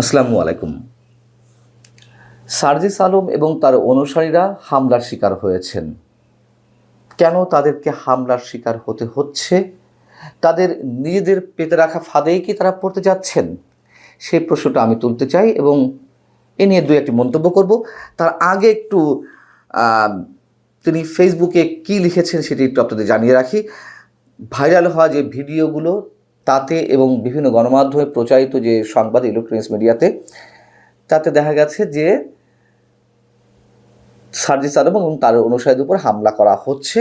আসসালামু আলাইকুম। সার্জিস আলম এবং তার অনুসারীরা হামলার শিকার হয়েছেন। কেন তাদেরকে হামলার শিকার হতে হচ্ছে? তাদের নিজেদের পেতে রাখা ফাঁদেই কি তারা পড়তে যাচ্ছেন? সেই প্রশ্নটা আমি তুলতে চাই এবং এ নিয়ে দু একটি মন্তব্য করব। তার আগে একটু তিনি ফেসবুকে কি লিখেছেন সেটি একটু আপনাদের জানিয়ে রাখি। ভাইরাল হওয়া যে ভিডিওগুলো তাতে এবং বিভিন্ন গণমাধ্যমে প্রচারিত যে সংবাদ ইলেকট্রনিক্স মিডিয়াতে তাতে দেখা গেছে যে সার্জিস আলম এবং তার অনুসারীদের উপর হামলা করা হচ্ছে।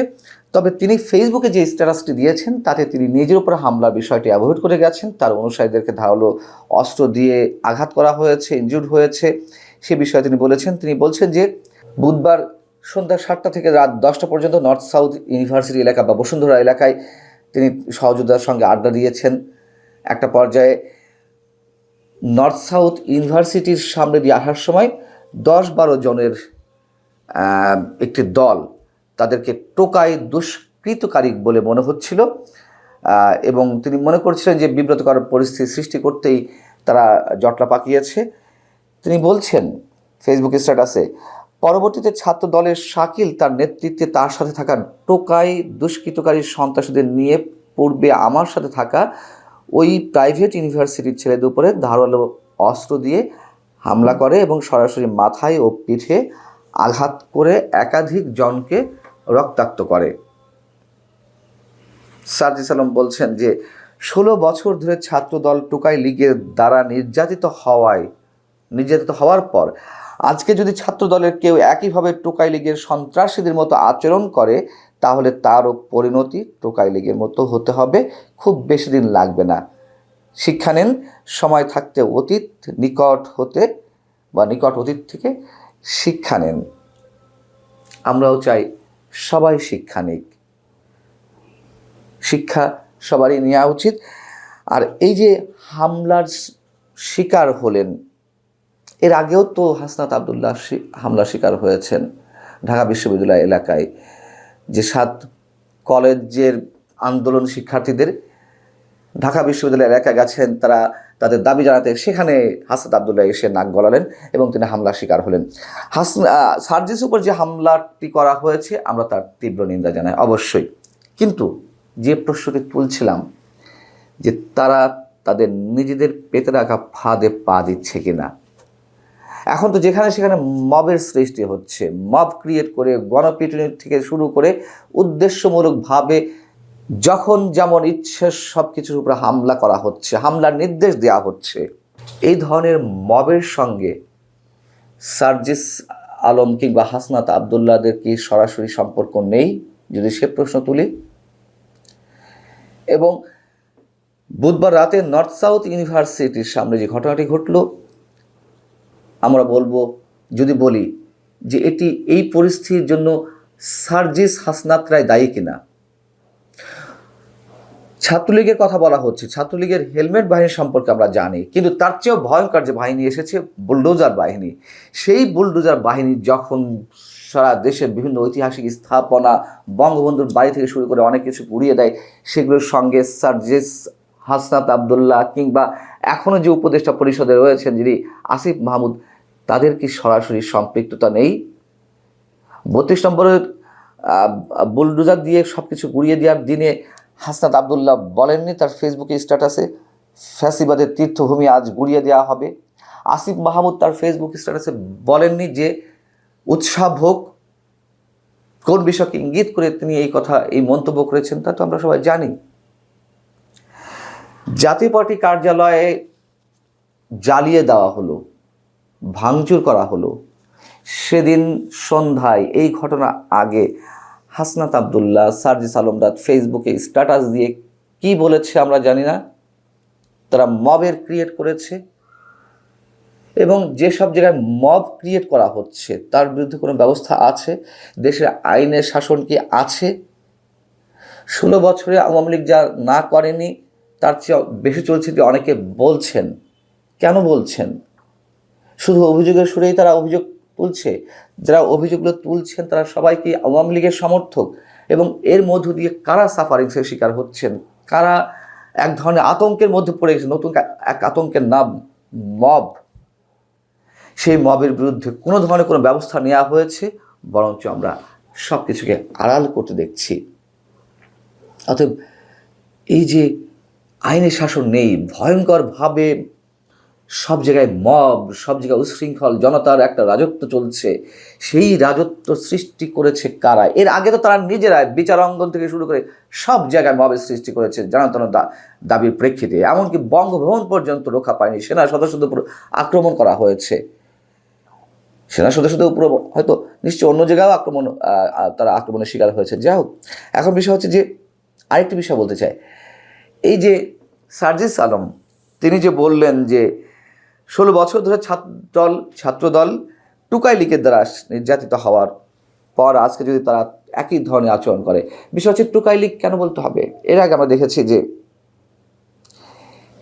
তবে তিনি ফেসবুকে যে স্ট্যাটাসটি দিয়েছেন, তাতে তিনি নিজের উপর হামলার বিষয়টি অ্যাভয়েড করে গেছেন। তার অনুসারীদেরকে ধারালো অস্ত্র দিয়ে আঘাত করা হয়েছে ইনজুর্ড হয়েছে। সে বিষয়ে তিনি বলেছেন, তিনি বলছেন যে বুধবার সন্ধ্যা সাতটা থেকে রাত দশটা পর্যন্ত নর্থ সাউথ ইউনিভার্সিটি এলাকা বা বসুন্ধরা এলাকায় তিনি সহযোদ্ধার সঙ্গে আড্ডা দিয়েছেন। একটা পর্যায়ে নর্থ সাউথ ইউনিভার্সিটির সামনে দিয়ে আসার সময় দশ বারো জনের একটি দল তাদেরকে টোকায় দুষ্কৃতকারী বলে মনে হচ্ছিল এবং তিনি মনে করছিলেন যে বিব্রতকর পরিস্থিতি সৃষ্টি করতেই তারা জটলা পাকিয়েছে। তিনি বলছেন ফেসবুক স্ট্যাটাসে পরবর্তীতে ছাত্র দলের শাকিল তার নেতৃত্বে তার সাথে থাকা টোকাই দুষ্কৃতকারী সন্ত্রাসীদের নিয়ে পূর্বে আমার সাথে থাকা ওই প্রাইভেট ইউনিভার্সিটির ছেলেদের উপরে ধারালো অস্ত্র দিয়ে হামলা করে এবং সরাসরি মাথায় ও পিঠে আঘাত করে একাধিক জনকে রক্তাক্ত করে। সার্জিস আলম বলছেন যে, ষোলো বছর ধরে ছাত্রদল টোকাই লীগের দ্বারা নির্যাতিত হওয়ায় নির্যাতিত হওয়ার পর আজকে যদি ছাত্র দলের কেউ একইভাবে টোকাই লীগের সন্ত্রাসীদের মতো আচরণ করে, তাহলে তারও পরিণতি টোকাই লীগের মতো হতে হবে। খুব বেশি দিন লাগবে না। শিক্ষা নেন, সময় থাকতে অতীত, নিকট হতে বা নিকট অতীত থেকে শিক্ষা নেন। আমরাও চাই সবাই শিক্ষা নিক। শিক্ষা সবারই নেওয়া উচিত। আর এই যে হামলার শিকার হলেন এর আগেও তো হাসনাত আবদুল্লাহ হামলার শিকার হয়েছেন ঢাকা বিশ্ববিদ্যালয় এলাকায়। যে সাত কলেজের আন্দোলন শিক্ষার্থীদের ঢাকা বিশ্ববিদ্যালয় এলাকায় গেছেন তারা তাদের দাবি জানাতে সেখানে হাসনাত আবদুল্লাহ এসে নাক গলালেন এবং তিনি হামলার শিকার হলেন। আহ, সার্জিস উপর যে হামলাটি করা হয়েছে আমরা তার তীব্র নিন্দা জানাই অবশ্যই। কিন্তু যে প্রশ্নটি তুলছিলাম যে তারা তাদের নিজেদের পেতে রাখা ফাঁদে পা দিচ্ছে কিনা এখন তো যেখানে সেখানে মবের সৃষ্টি হচ্ছে। মব ক্রিয়েট করে গণপিটুনি থেকে শুরু করে উদ্দেশ্যমূলকভাবে যখন যেমন ইচ্ছে সব কিছুর উপরে হামলা করা হচ্ছে, হামলার নির্দেশ দেওয়া হচ্ছে, এই ধরনের মবের সঙ্গে সার্জিস আলম কিংবা হাসনাত আবদুল্লাদের কি সরাসরি সম্পর্ক নেই? যদি সে প্রশ্ন তুলি। এবং বুধবার রাতে নর্থ সাউথ ইউনিভার্সিটির সামনে যে ঘটনাটি ঘটলো আমরা বলব, যদি বলি যে এটি এই পরিস্থিতির জন্য সার্জিস হাসনাত রায় দায়ী কিনা। ছাত্রলীগের কথা বলা হচ্ছে, ছাত্রলীগের হেলমেট বাহিনী সম্পর্কে আমরা জানি, কিন্তু তার চেয়েও ভয়ঙ্কর যে বাহিনী এসেছে, বুলডোজার বাহিনী। সেই বুলডোজার বাহিনী যখন সারা দেশের বিভিন্ন ঐতিহাসিক স্থাপনা, বঙ্গবন্ধুর বাড়ি থেকে শুরু করে অনেক কিছু পুড়িয়ে দেয়, সেগুলোর সঙ্গে সার্জিস হাসনাত আবদুল্লাহ কিংবা এখনও যে উপদেষ্টা পরিষদে রয়েছেন যিনি আসিফ মাহমুদ তাদের কি সরাসরি সম্পৃক্ততা নেই। বত্রিশ নম্বরের আহ, বুলডোজার দিয়ে সব কিছু গুড়িয়ে দেওয়ার দিনে হাসনাত আবদুল্লাহ বলেননি তার ফেসবুকে স্ট্যাটাসে ফ্যাসিবাদের তীর্থভূমি আজ গুড়িয়ে দেওয়া হবে। আসিফ মাহমুদ তার ফেসবুক স্ট্যাটাসে বলেননি যে উৎসাহ ভোগ কোন বিষয়কে ইঙ্গিত করে তিনি এই কথা এই মন্তব্য করেছেন তা তো আমরা সবাই জানি। জাতীয় পার্টি কার্যালয়ে জ্বালিয়ে দেওয়া হলো। ভাঙচুর করা হলো। সেদিন সন্ধ্যায় এই ঘটনা আগে হাসনাত আবদুল্লাহ, সার্জিস আলমদাদ ফেসবুকে স্ট্যাটাস দিয়ে কি বলেছে আমরা জানি না। তারা মবের ক্রিয়েট করেছে এবং যেসব জায়গায় মব ক্রিয়েট করা হচ্ছে তার বিরুদ্ধে কোনো ব্যবস্থা আছে? দেশের আইনের শাসন কি আছে? ষোলো বছরে আওয়ামী লীগ যা না করেনি, তার চেয়ে বেশি চলছে অনেকে বলছেন? কেন বলছেন? শুধু অভিযোগের সুরেই তারা অভিযোগ তুলছে, যারা অভিযোগগুলো তুলছেন তারা সবাই কি আওয়ামী লীগের সমর্থক এবং এর মধ্য দিয়ে কারা সাফারিংসের শিকার হচ্ছেন? কারা এক ধরনের আতঙ্কের মধ্যে পড়ে গেছে নতুন এক আতঙ্কের নাম মব সেই মবের বিরুদ্ধে কোনো ধরনের কোনো ব্যবস্থা নেওয়া হয়েছে? বরঞ্চ আমরা সব কিছুকে আড়াল করতে দেখছি। অতএব এই যে আইনের শাসন নেই, ভয়ঙ্করভাবে সব জায়গায় মব, সব জায়গায় উশৃঙ্খল, জনতার একটা রাজত্ব চলছে। সেই রাজত্ব সৃষ্টি করেছে কারা? এর আগে তো তারা নিজেরাই বিচার অঙ্গন থেকে শুরু করে সব জায়গায় মবের সৃষ্টি করেছে জানাতন দাবির প্রেক্ষিতে। এমনকি বঙ্গভবন পর্যন্ত রক্ষা পায়নি। সেনা সদস্যদের উপর আক্রমণ করা হয়েছে। সেনা সদস্যদের উপর হয়তো নিশ্চয় অন্য জায়গায়ও আক্রমণ তারা আক্রমণের শিকার হয়েছে। যাই হোক, এখন বিষয় হচ্ছে যে আরেকটি বিষয় বলতে চাই। এই যে সার্জিস আলম, তিনি যে বললেন যে ষোলো বছর ধরে ছাত্রদল ছাত্রদল টুকাই লীগের দ্বারা নির্যাতিত হওয়ার পর আজকে যদি তারা একই ধরনের আচরণ করে, বিষয় হচ্ছে টুকাই লীগ কেন বলতে হবে? এর আগে আমরা দেখেছি যে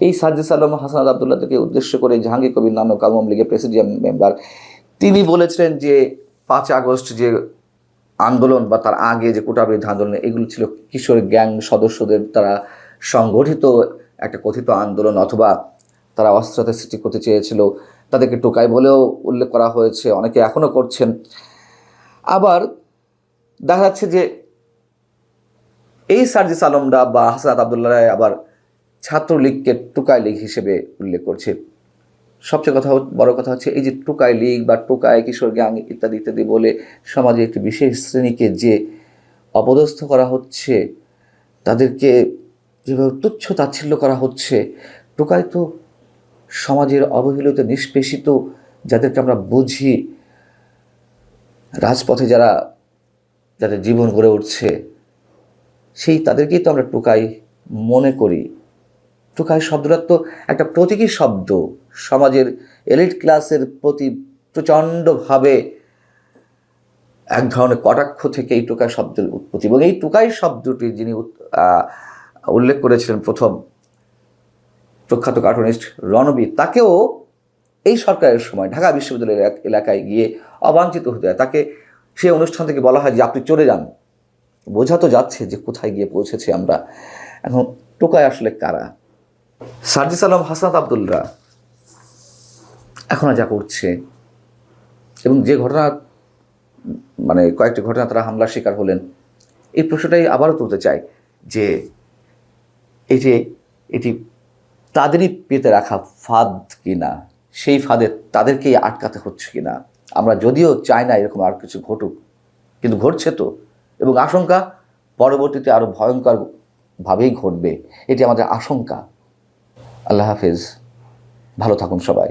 এই সার্জিস আলম হাসান আবদুল্লাহকে উদ্দেশ্য করে জাহাঙ্গীর কবির নানক আলম লীগের প্রেসিডিয়াম মেম্বার তিনি বলেছিলেন যে পাঁচ আগস্ট যে আন্দোলন বা তার আগে যে কোটা বিরোধী আন্দোলন, এগুলো ছিল কিশোর গ্যাং সদস্যদের তারা সংগঠিত একটা কথিত আন্দোলন অথবা তারা অস্ত্রতা সৃষ্টি করতে চেয়েছিল, তাদেরকে টোকাই বলেও উল্লেখ করা হয়েছে, অনেকে এখনও করছেন। আবার দেখা যাচ্ছে যে এই সার্জিস আলমরা বা আবদুল্লাহ রায় আবার ছাত্রলীগকে টোকাই লীগ হিসেবে উল্লেখ করছে। সবচেয়ে কথা বড় কথা হচ্ছে এই যে টোকাই লীগ বা টোকাই কিশোর গ্যাং ইত্যাদি ইত্যাদি বলে সমাজে একটি বিশেষ শ্রেণীকে যে অপদস্থ করা হচ্ছে, তাদেরকে যেভাবে তুচ্ছ তাচ্ছিল্য করা হচ্ছে, টোকাই তো সমাজের অবহেলিত, নিষ্পেষিত, যাদেরকে আমরা বুঝি, রাজপথে যারা, যাদের জীবন গড়ে উঠছে, সেই তাদেরকেই তো আমরা টোকাই মনে করি। টোকাই শব্দটা তো একটা প্রতীকী শব্দ। সমাজের এলিট ক্লাসের প্রতি প্রচণ্ডভাবে এক ধরনের কটাক্ষ থেকে এই টোকাই শব্দের উৎপত্তি। এবং এই টোকাই শব্দটি যিনি উল্লেখ করেছিলেন প্রথম প্রখ্যাত কার্টুনিস্ট রণবীর তাকেও এই সরকারের সময় ঢাকা বিশ্ববিদ্যালয়ের এলাকায় গিয়ে অবাঞ্ছিত হতে হয়। তাকে সেই অনুষ্ঠান থেকে বলা হয় যে, আপনি চলে যান। বোঝা তো যাচ্ছে যে, কোথায় গিয়ে পৌঁছেছে আমরা। এখন টোকায় আসলে কারা? সার্জিস আলম, হাসনাত আবদুল্লা এখন যা করছে। এবং যে ঘটনা মানে কয়েকটি ঘটনা তারা হামলার শিকার হলেন, এই প্রশ্নটাই আবারও তুলতে চাই যে, এই যে, এটি তাদেরই পেতে রাখা ফাঁদ কিনা? সেই ফাঁদে তাদেরকেই আটকাতে হচ্ছে কিনা? আমরা যদিও চাই না এরকম আর কিছু ঘটুক, কিন্তু ঘটছে তো। এবং আশঙ্কা পরবর্তীতে আরও ভয়ঙ্করভাবেই ঘটবে। এটি আমাদের আশঙ্কা। আল্লাহ হাফেজ। ভালো থাকুন সবাই।